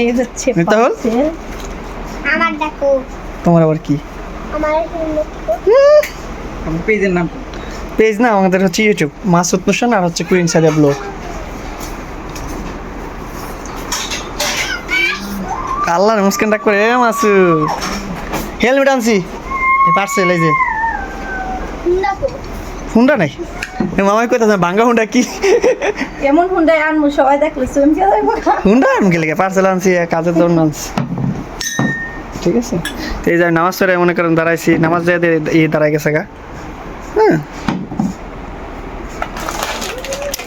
এই হচ্ছে? আমার দেখো। তোমার আবার কি? আমার পেজের নাম। পেজ না আমাদের হচ্ছে ইউটিউব মাসুদ নোশান আর হচ্ছে কুইন সাদিয়া ব্লগ আল্লাহর মুস্কানটা করে এ মাসুদ। হেলমেট আনছি। পার্সেল এই যে। হুন্ডা নাই? মামাই কইতাছে ভাঙ্গা হুন্ডা কি? এমন হুন্ডাই আনমু সবাই দেখলে চমকে যাইবো হুন্ডা আমি গেলে পার্সেল আনছি কাজের জন্য আনছি। ঠিক আছে? এই যে নামাজ পড়ে মনে করেন দাঁড়াইছি নামাজ দিয়ে দাঁড়াই গেছে গা। হ্যাঁ?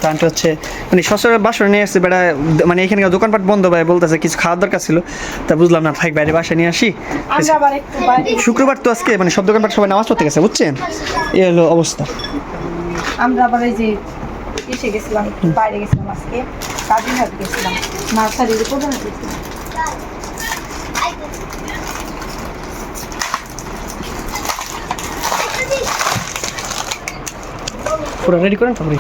তারপর হচ্ছে মানে শ্বশুরের বাসর নিয়ে আসছে বেড়া মানে এখানে দোকানপাট বন্ধ ভাই বলতেছে কিছু খাওয়ার দরকার ছিল। তা বুঝলাম না ভাই বাইরে বাসায় নিয়ে আসি। বাইরে। শুক্রবার তো আজকে মানে সব দোকানপাট সবাই নামাজ পড়তে গেছে বুঝছেন? এই হলো অবস্থা। আমরা আবার এই যে এসে গেছিলাম বাইরে গেছিলাম আজকে কাজিন হাট গেছিলাম। নার্সারির কোথায় গেছিলাম পুরো রেডি করেন তারপরে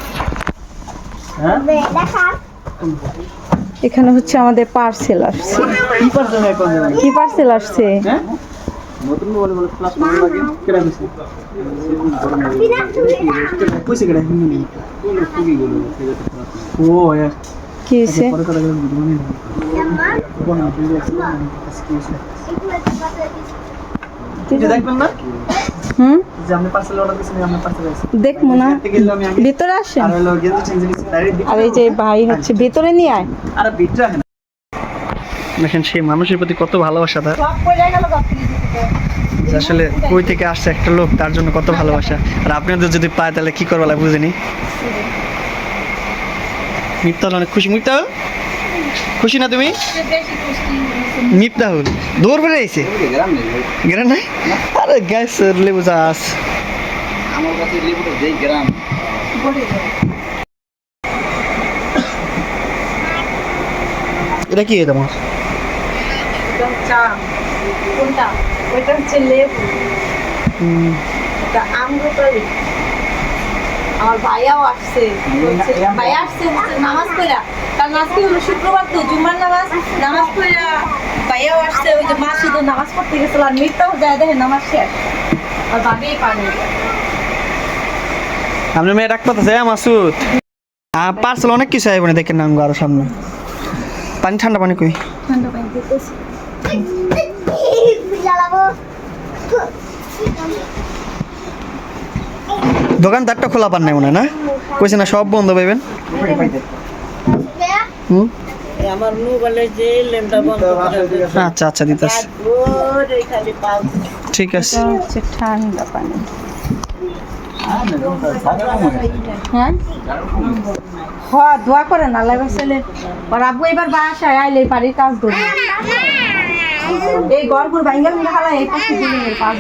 এখানে হচ্ছে আমাদের পার্সেল আসছে। কি পার্সেল আসছে? হ্যাঁ? কি হয়েছে যে দেখবেন না? হুম? যে আপনি পার্সেল অর্ডার দিয়েছেন আপনি পার্সেল আছে। দেখব না। দেখতে গেলাম আমি আগে ভিতরে আসেন। আর হলো গেছে চেঞ্জ দিছি আর এই যে ভাই হচ্ছে ভিতরে নিয়ে আয়। আরে না। দেখেন সেই মানুষের প্রতি কত ভালোবাসা তার। আসলে কই থেকে আসছে একটা লোক তার জন্য কত ভালোবাসা। আর আপনাদের যদি পায় তাহলে কি করব লাগে বুঝিনি? মিফতাল অনেক খুশি। মিফতাল খুশি না তুমি? মিফতাহুল দৌড় বেড়ে আইছে। গ্রাম নাই? আরে গ্যাস লেবু চাষ। আমার কাছে লেবুটা যেই গ্রাম। এটা কি তোমার কোনটা? ওইটা হচ্ছে লেবু। আমরুপালি আমার ভাইয়াও আসছে ভাইয়া আসছে নামাজ পড়া কারণ আজকে হলো শুক্রবার তো জুম্মার নামাজ নামাজ পড়া ভাইয়াও আসছে ওই যে মা শুধু নামাজ পড়তে গেছিল আর মিথ্যাও যায় দেখে নামাজ শেষ আর ভাবেই পানি আপনি মেয়ে ডাক পাতা যায় মাসুদ পার্সেল অনেক কিছু আইব না দেখেন না আরও সামনে পানি ঠান্ডা পানি কই ঠান্ডা পানি দিতেছি জ্বালাবো দোকানদারটা খোলা পান নাই মনে না? কইছে না সব বন্ধ পাইবেন? হুম? আমার মোবাইলে যে বন্ধ আচ্ছা আচ্ছা দিতাস ঠিক আছে। ঠান্ডা পানি হ্যাঁ হ্যাঁ ছেলে আর আব্বু এবার বাসায় আইলে বাড়ির কাজ ধরবে। এই গড়গুর ভাঙ্গা ভেঙে হালা এই পাশে দিলে কাজ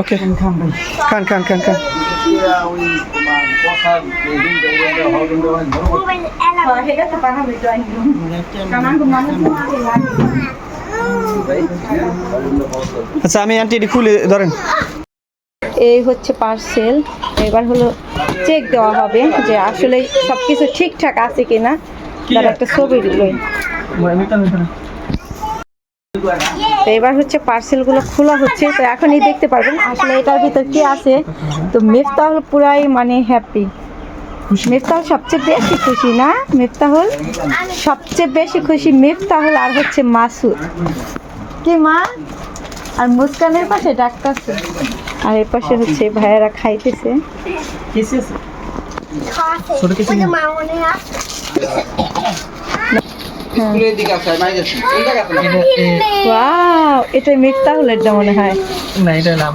ওকে। খান খান খান খান। ওই হ্যাঁ, আচ্ছা আমি আন্টি এটি খুলে ধরেন। এই হচ্ছে পার্সেল এবার হলো চেক দেওয়া হবে যে আসলে সবকিছু ঠিকঠাক আছে কিনা। তার একটা ছবি তো এবার হচ্ছে পার্সেলগুলো খোলা হচ্ছে তো এখনই দেখতে পারবেন আসলে এটার ভিতর কি আছে। তো মিফতাহুল পুরাই মানে হ্যাপি মিফতাহুল সবচেয়ে বেশি খুশি না? মিফতাহুল সবচেয়ে বেশি খুশি মিফতাহুল আর হচ্ছে মাসুদ। কি মা? আর মুস্কানের পাশে ডাক্তারছে আর এর পাশে হচ্ছে ভাইয়েরা খাইতেছে। ছোট কিছু স্কুলের দিকে আছে মাই যাচ্ছে। কোন জায়গা ওয়াও এটা মনে হয়। না এটা না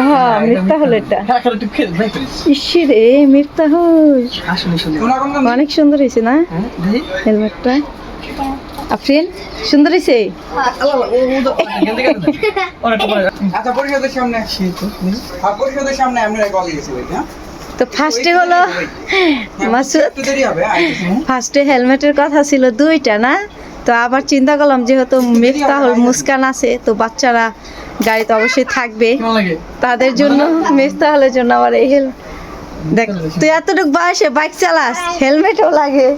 হ্যাঁ মিফতাহুলেরটা ইসি রে অনেক সুন্দর হয়েছে না? হেলমেটটা। আফরিন সুন্দর হয়েছে? আচ্ছা পরিষদের সামনে হ্যাঁ পরিষদের সামনে আমরা কল দিয়েছি হ্যাঁ তো ফার্স্টে হলো মাসুদ ফার্স্টে হেলমেটের কথা ছিল দুইটা না? তো আবার চিন্তা করলাম যেহেতু মিফতাহুল মুস্কান আছে তো বাচ্চারা গাড়িতে অবশ্যই থাকবে। তাদের জন্য মিফতাহুলের জন্য আবার এই হেল দেখ তুই এতটুকু বয়সে বাইক চালাস হেলমেটও লাগে।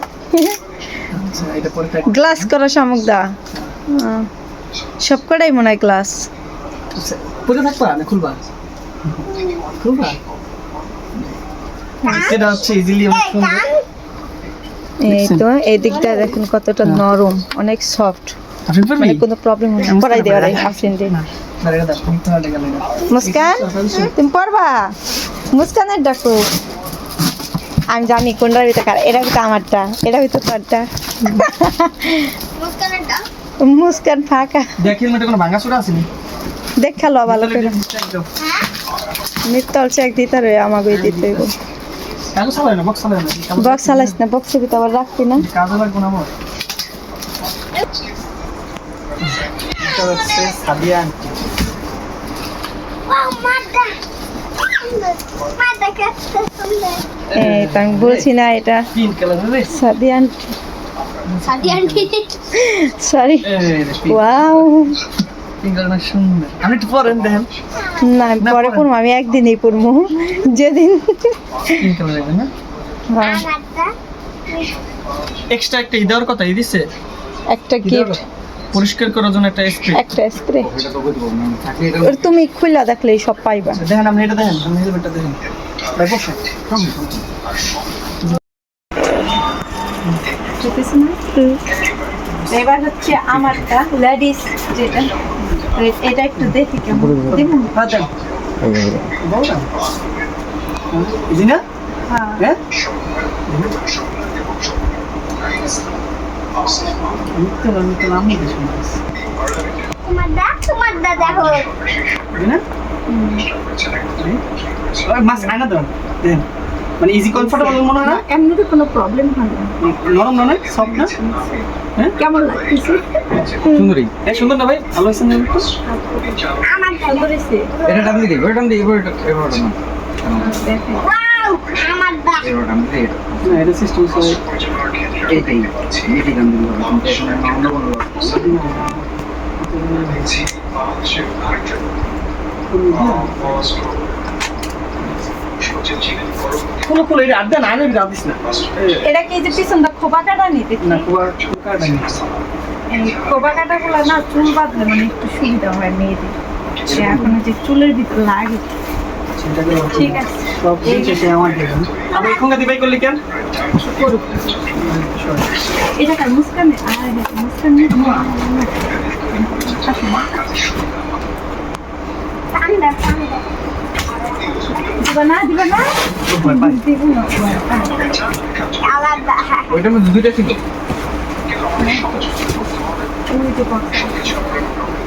আচ্ছা, গ্লাস করা শামুকদা দা। সব কটাই মনে হয় গ্লাস না খুলবা? খুলবা? এটা হচ্ছে ইজিলি অনেক সুন্দর এই তো এই দিকটা দেখেন কতটা নরম অনেক সফট পারবি মানে কোনো প্রবলেম হয় না পড়াই দেওয়ার মুস্কান তুমি পড়বা? মুস্কানের ডাকো। আমি জানি কোনটার ভিতরে কার এটা ভিতরে আমারটা এটা ভিতরে তোরটা। মুস্কান ফাঁকা। দেখি মধ্যে কোনো ভাঙা চোরা আছে দেখাল ভালো করে মিথ্যা হচ্ছে এক দিতে রে আমাকে দিতে হইব। বক্স না? বক্স চালাইস না বক্সের ভিতরে আবার রাখবি না। কাজে লাগবে না আমার। এটা হচ্ছে সাদিয়া আন্টি এই তো আমি বলছি না এটা। পিঙ্ক কালার রে। Sadi aunty sorry wow pink colour সুন্দর আপনি একটু পরেন দেখেন না আমি পরে। পড়ব আমি একদিনই পড়ব যেদিন। না এক্সট্রা একটা ই দেওয়ার কথা ই দিচ্ছে একটা গিফট পরিষ্কার করার জন্য একটা স্প্রে একটা স্প্রে তুমি খুলে দেখলেই সব পাইবা। দেখেন আপনি এটা দেখেন আপনি হেলমেটটা দেখেন। এবার হচ্ছে আমারটা লেডিস যেটা। এটা একটু দেখি কেমন। দেখুন হ্যাঁ দেন। বললাম জি না? হ্যাঁ। হ্যাঁ? চলো আমি চলো আমি কিছু তোমার দা তোমার দা দেখো। জি মাছ আয়না দেন দেন। মানে ইজি কমফোর্টেবল মনে হয় না? এমনিতে কোনো প্রবলেম হয় না। নরম না নয়? সফট না? হ্যাঁ? কেমন লাগতেছে? সুন্দরই এই সুন্দর না ভাই? ভালো হয়েছে না? আমার সুন্দর হয়েছে। এটা টান দিই ওটা টান দিই এটা এবার না দেখেন ওয়াও আমার দা না এটা সিস্টেম এইটাই টান দিই অন্য কোনো ফুলো ফুলো এটা আড্ডা না এটা দিস না। এটা কি যে পিছনটা খোপা কাটা নিতে না কুয়ার ডাইনি এই খোপা কাটা গুলো না চুল বাঁধলে মানে একটু সুবিধা হয় মেয়েদের। এখন যে চুলের ভিতর লাগে। ঠিক আছে। সব দিচ্ছে আমার দেখুন। আপনি এখনকার দিবাই করলি কেন? এটা কার মুস্কানে আর মুস্কান ঠান্ডা ঠান্ডা দিবা না দিবা না? দিব না আমার ওইটার মধ্যে দুইটা ছিল।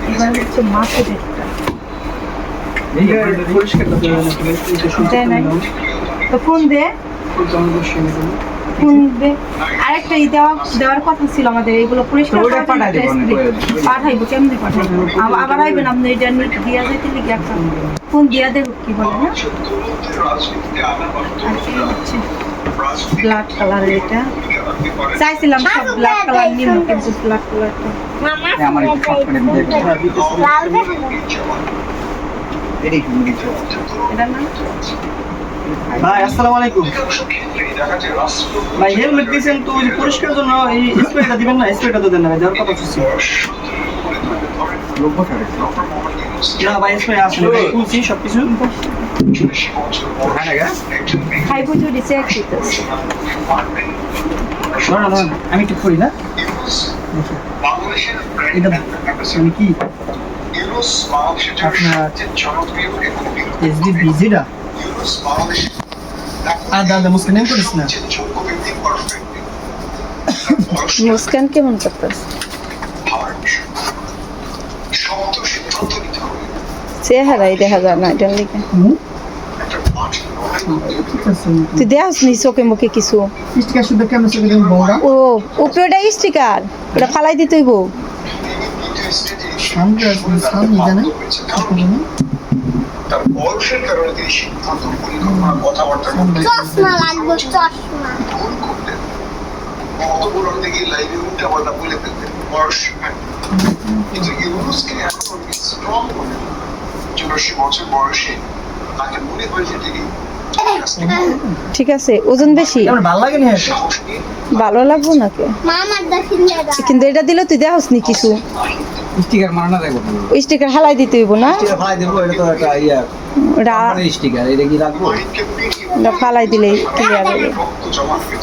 এবার হচ্ছে তো ফোন দে। ফোন দে আরেকটা ই দেওয়া দেওয়ার কথা ছিল আমাদের এইগুলো পরিষ্কার। পাঠাইবো কেমনে পাঠাইবো? আব- আবার আইবেন আপনি এটা নিয়ে দিয়া যাইতে লিখে একটা ফোন দিয়া দেব কি বলে না? আর কি হচ্ছে? ব্ল্যাক কালারের এটা। চাইছিলাম সব ব্ল্যাক কালার নিব কিন্তু ব্ল্যাক কালারটা মামা আমার এটা না ভাই আসসালামু আলাইকুম। ভাই হেলমেট দিয়েছেন তো ওই যে পরিষ্কারের জন্য এই স্প্রেটা দিবেন না? স্প্রেটা তো দেন না ভাই দেওয়ার কথা ছিল না ভাই স্প্রে আসলে খুলছি সব কিছু হ্যাঁ। না আমি একটু করি না? এটা মানে কি? আপনার এসডি আর দাদা মুসলিম নেম করিস না। মুস্কান কেমন করতেছে? চেহারাই দেখা যায় না এটার লিখে তুই দেখাস নি চোখে মুখে কিছু? স্টিকার কেমন চোখে ও উপরে ওটা স্টিকার। ওটা ফালাই দিতে হইব। সামনে সামনে তার বয়সের কারণে তিনি সিদ্ধান্ত পরিকল্পনা কথাবার্তা চশমা লাগবে চশমা। ভুল করলেন। থেকে লাইভে উল্টা পাল্টা বলে ফেলতেন বয়স কিন্তু ইউনুসকে এখন স্ট্রং বলে চুরাশি বছর বয়সে তাকে মনে হয় যে তিনি ঠিক আছে ওজন বেশি? ভালো লাগে না সাহস নিয়ে ভালো লাগবো নাকি? কিন্তু এটা দিলে তুই দেখাস নি কিছু। স্টিকার মারানো দেখো স্টিকার হালাই দিতে হইব না? স্টিকার ফালাই দেবো এটা তো একটা ইয়া ওটা স্টিকার এটা কি রাখব ওটা ফালাই দিলেই ক্লিয়ার হবে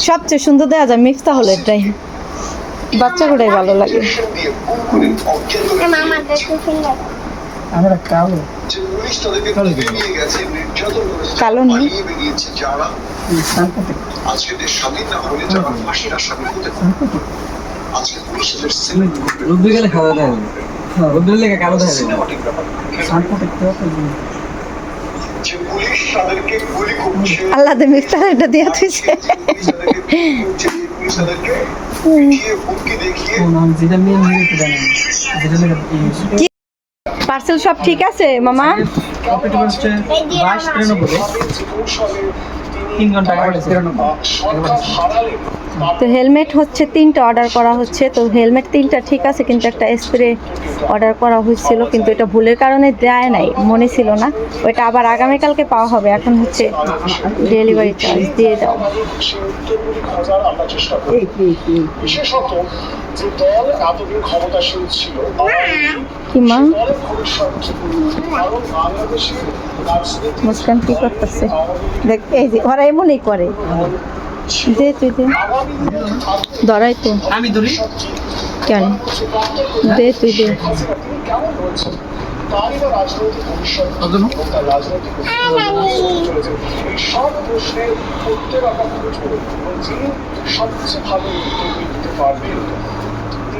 সবচেয়ে সুন্দর দেখা যায় মিক্স তাহলে এটাই। বাচ্চাগুলোই ভালো লাগে। দিয়ে আমরা কালো। কালো নেই। আজকে দেশ স্বাধীন না হলে যারা ফাঁসির আসামি হতে করবে খাওয়া দেখা যাবে রুদ্র লেগে কালো দেখা যাবে সিনেমাটিক ব্যাপার যে পুলিশ তাদেরকে গুলি করছে। আল্লাহ দে মিক্সার এটা দিয়ে লেগে পার্সেল সব ঠিক আছে মামা? বাইশ তিরানব্বই। তিন ঘণ্টা। তো হেলমেট হচ্ছে তিনটা অর্ডার করা হচ্ছে। তো হেলমেট তিনটা ঠিক আছে কিন্তু একটা স্প্রে অর্ডার করা হয়েছিল কিন্তু এটা ভুলের কারণে দেয় নাই মনে ছিল না। ওইটা আবার আগামীকালকে পাওয়া হবে এখন হচ্ছে ডেলিভারি চার্জ দিয়ে দাও। বিশেষত যে দল এতদিন ছিল মুস্কান কি করতেছে? দেখ এই যে ওরা এমনই করে। দে তুই দে। ধরাই তো। আমি ধরি? কেন? দে তুই দে। সব প্রশ্নের উত্তর আমরা খুঁজবো যিনি সবচেয়ে ভালো উত্তর দিতে পারবেন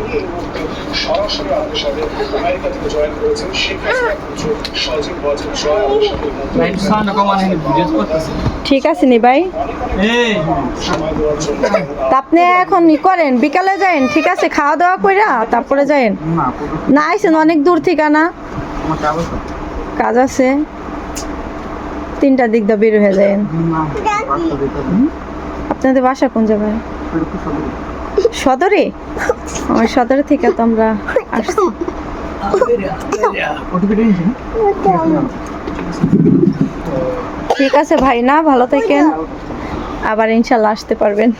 তিনি এই মুহূর্তে সরাসরি আমাদের সাথে আমেরিকা থেকে জয়েন করেছেন শেখ হাসিনা পুত্র সজীব বজেন জয় আমাদের সাথে ঠিক আছে নি ভাই আপনি এখন ই করেন বিকালে যায়েন ঠিক আছে খাওয়া দাওয়া কইরা তারপরে যায়েন না না আইসেন অনেক দূর থেকে না কাজ আছে তিনটার দিক দিয়ে বের হয়ে যায়েন না বার্তা দিতে হবে আপনাদের বাসা কোন জায়গায় সদরে? আমার সদরে থেকে তো আমরা আসছি। ঠিক আছে ভাই না ভালো থাকেন। আবার ইনশাল্লাহ আসতে পারবেন।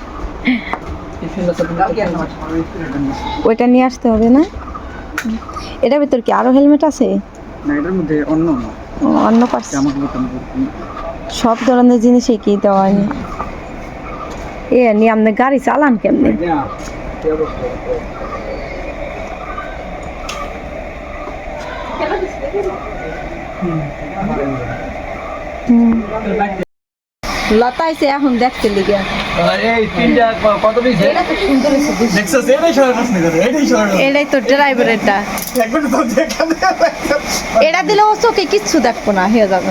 ওইটা নিয়ে আসতে হবে না? এটার ভিতর কি আরও হেলমেট আছে? অন্য অন্য। সব ধরনের জিনিসই কি দেওয়া হয়নি এ নিয়ে আপনি গাড়ি চালান কেমনে। লতাইছে এখন দেখতে লিগে। এটাই তো তো দেখা এটা দিলে ও চোখে কিচ্ছু দেখব না হয়ে যাবে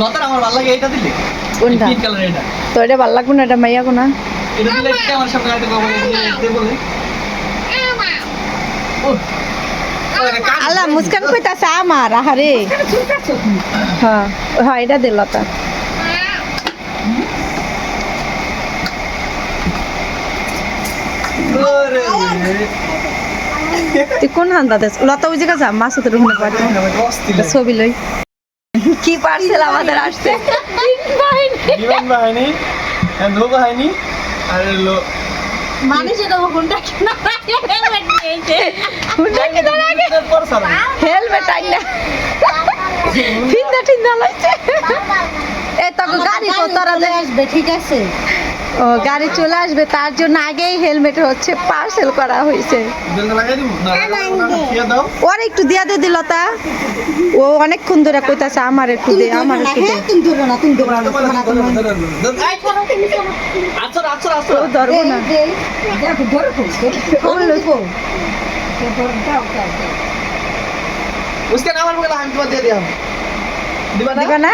লতার আমার ভালো লাগে এটা দিলে? কোনটা? পিঙ্ক কালার এটা। তো এটা ভালো লাগবে না এটা মাইয়া না এটা দিলে কি আমার সাথে গাড়িতে বলে দিয়ে বলে? ও ওরে কাজ আল্লাহ মুস্কান কইতাছে আমার আহারে। হ্যাঁ হ্যাঁ এটা দে লতা। তুই কোন হান্দা দেশ লতা ওই জায়গা যা মাসুদের রুমে পারি ছবি লই। কি পার্সেল আমাদের আসছে? বিমান বাহিনী নৌ বাহিনী আর লো হেলমেট আইনা ফিন্দা টিন্দা লাগছে এ তো গাড়ি তো তোরা আসবে ঠিক আছে। গাড়ি চলে আসবে তার জন্য আগেই হেলমেট হচ্ছে পার্সেল করা হয়েছে জলদি লাগাই দিব না লাগাবো না দিয়ে দাও ওর একটু দিয়া দে দিল তা ও অনেকক্ষণ ধরে কইতাছে আমার একটু দে আমার একটু দে আচ্ছা আচ্ছা আচ্ছা ও ধরবো না ও লইবো। उसके नाम पर हम तो दे दिया दिबा ना দিবা না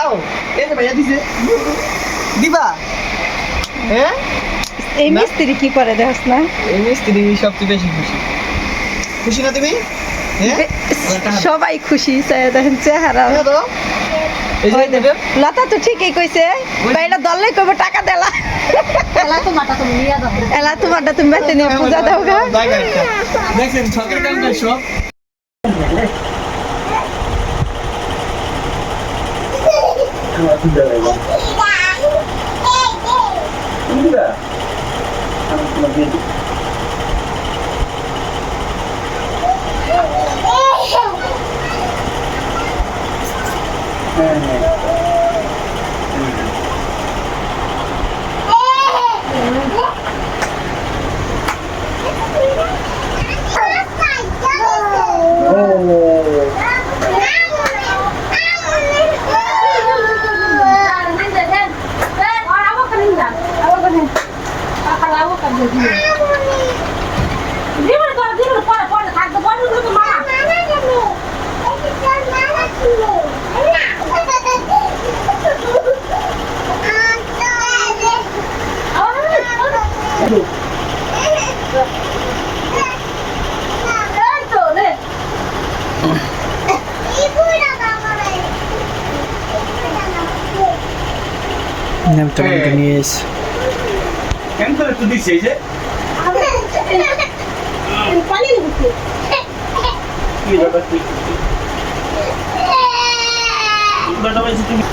आओ এই যে ভাইয়া দিছে দিবা হ্যাঁ? এই মিস্ত্রি কি করে দেখছ না। এই মিস্ত্রি সবচেয়ে বেশি খুশি। খুশি না তুমি? হ্যাঁ? সবাই খুশি দেখেন চেহারা। হ্যাঁ লতা তো ঠিকই কইছে বাইরে দললে কইব টাকা দেলা এলা তোমারটা তুমি নিয়ে দাও। এলা তোমারটা তুমি বেতে নিয়ে পূজা দাও গা। জায়গা একটা দেখছেন সরকার কাম করে সব নেমটা নিয়ে এসে কেন করে তুই দিছিস যে কি ব্যাপার তুই বেটা তুমি